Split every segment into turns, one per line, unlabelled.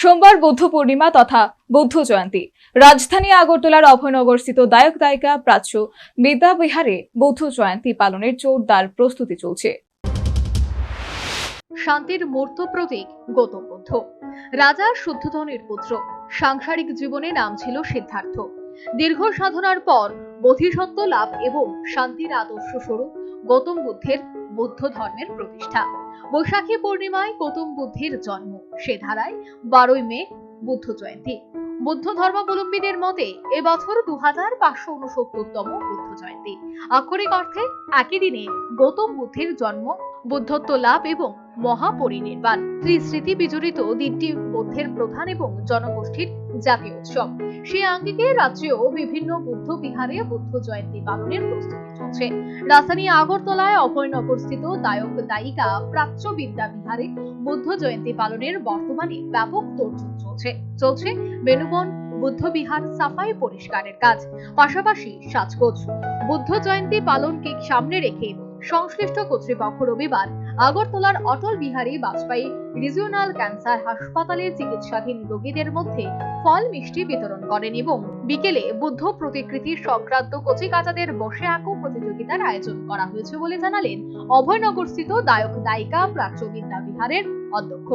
সোমবার বৌদ্ধ পূর্ণিমা তথা বৌদ্ধ জয়ন্তী। রাজধানী আগরতলার অভয়নগরস্থিত দায়ক দায়িকা প্রাচ্য বিদ্যাবিহারে বৌদ্ধ জয়ন্তী পালনের জোরদার প্রস্তুতি চলছে।
শান্তির মূর্ত প্রতীক গৌতম বুদ্ধ। রাজা শুদ্ধধনের পুত্র। সাংসারিক জীবনে নাম ছিল সিদ্ধার্থ। দীর্ঘ সাধনার পর বোধিসত্ত্ব লাভ এবং শান্তির আদর্শ স্বরূপ গৌতম বুদ্ধের বৌদ্ধ ধর্মের প্রতিষ্ঠা। বৈশাখী পূর্ণিমায় গৌতম বুদ্ধের জন্ম। সে ধারায় বারোই মে বুদ্ধ জয়ন্তী। বুদ্ধ ধর্মাবলম্বীদের মতে, এবছর দু হাজার পাঁচশো উনসত্তরতম বুদ্ধ জয়ন্তী। আক্ষরিক অর্থে, একই দিনে গৌতম বুদ্ধের জন্ম বুদ্ধত্ব লাভ এবং মহাপরিনির্বাণ। ত্রিস্মৃতি বিজড়িত দিনটি বৌদ্ধের প্রধান এবং জনগোষ্ঠীর জাতীয় উৎসব। সেই আঙ্গিকে রাজ্যেও বিভিন্ন বুদ্ধ বিহারে বুদ্ধ জয়ন্তী পালনের প্রস্তুতি চলছে। রাজধানী আগরতলায় অভয়নগর স্থিত দায়ক দায়িকা প্রাচ্য বিদ্যা বিহারে বুদ্ধ জয়ন্তী পালনের বর্তমানে ব্যাপক তোড়জোড় চলছে। চলছে বেনুবন বুদ্ধ বিহার সাফাই পরিষ্কারের কাজ। পাশাপাশি সাজগোজ। বুদ্ধ জয়ন্তী পালনকে সামনে রেখে সংশ্লিষ্ট কর্তৃপক্ষ রবিবার আগরতলার অটল বিহারী বাজপেয়ী রিজিওনাল ক্যান্সার হাসপাতালে চিকিৎসাধীন রোগীদের মধ্যে ফল মিষ্টি বিতরণ করেন এবং বিকেলে বুদ্ধ প্রতিকৃতির সংক্রান্ত কচিকাচাদের বসে আঁকো প্রতিযোগিতার আয়োজন করা হয়েছে বলে জানালেন অভয়নগরস্থিত দায়ক দায়িকা প্রাচ্য বিদ্যা বিহারের অধ্যক্ষ।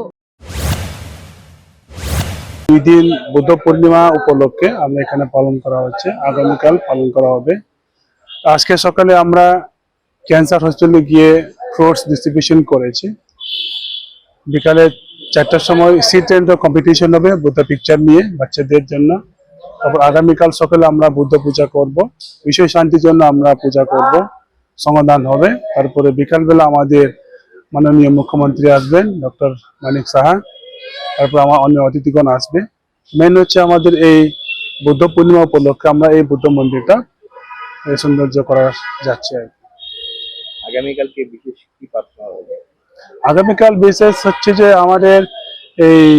দুই দিন বুদ্ধ পূর্ণিমা উপলক্ষে আমরা এখানে পালন করা হচ্ছে। আগামীকাল পালন করা হবে। আজকে সকালে আমরা ক্যান্সার হসপিটালে গিয়ে ফ্রুটস ডিস্ট্রিবিউশন করেছি। বিকালে চারটার সময় সিট এন্ড কম্পিটিশন হবে বুদ্ধ পিকচার নিয়ে বাচ্চাদের জন্য। তারপর আগামীকাল সকালে আমরা বুদ্ধ পূজা করব। বিশ্ব শান্তির জন্য আমরা পূজা করব। সমাধান হবে। তারপরে বিকালবেলা আমাদের মাননীয় মুখ্যমন্ত্রী আসবেন, ডক্টর মানিক সাহা। তারপর আমার অন্য অতিথিগণ আসবে। মেন হচ্ছে আমাদের এই বুদ্ধ পূর্ণিমা উপলক্ষে আমরা এই বুদ্ধ মন্দিরটা সৌন্দর্য করা যাচ্ছে আর।
আগামীকালকে বিশেষ কি প্রার্থনা হবে?
আগামীকাল বিশেষ হচ্ছে যে আমাদের এই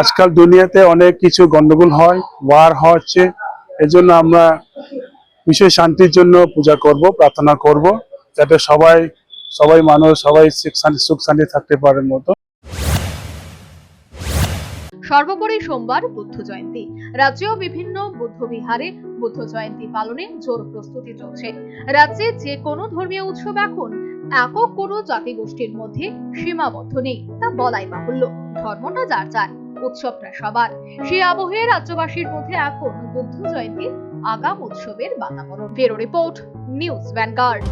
আজকাল দুনিয়াতে অনেক কিছু গন্ডগোল হয়, ওয়ার হচ্ছে, এজন্য আমরা বিশেষ শান্তির জন্য পূজা করব, প্রার্থনা করব, যাতে সবাই সবাই মানুষ, সবাই সুখ শান্তি থাকতে পারে মতো।
সর্বোপরি সোমবার বুদ্ধ জয়ন্তী। রাজ্যেও বিভিন্ন বুদ্ধ বিহারে বুদ্ধ জয়ন্তী পালনে জোর প্রস্তুতি চলছে। রাজ্যে যে কোনো ধর্মীয় উৎসব এখন একক কোনো জাতিগোষ্ঠীর মধ্যে সীমাবদ্ধ নেই, তা বলাই বাহুল্য। ধর্মটা যার যার, উৎসবটা সবার। সেই আবহে রাজ্যবাসীর মধ্যে এখন বুদ্ধ জয়ন্তীর আগাম উৎসবের বাতাবরণ। Bureau report, news Vanguard.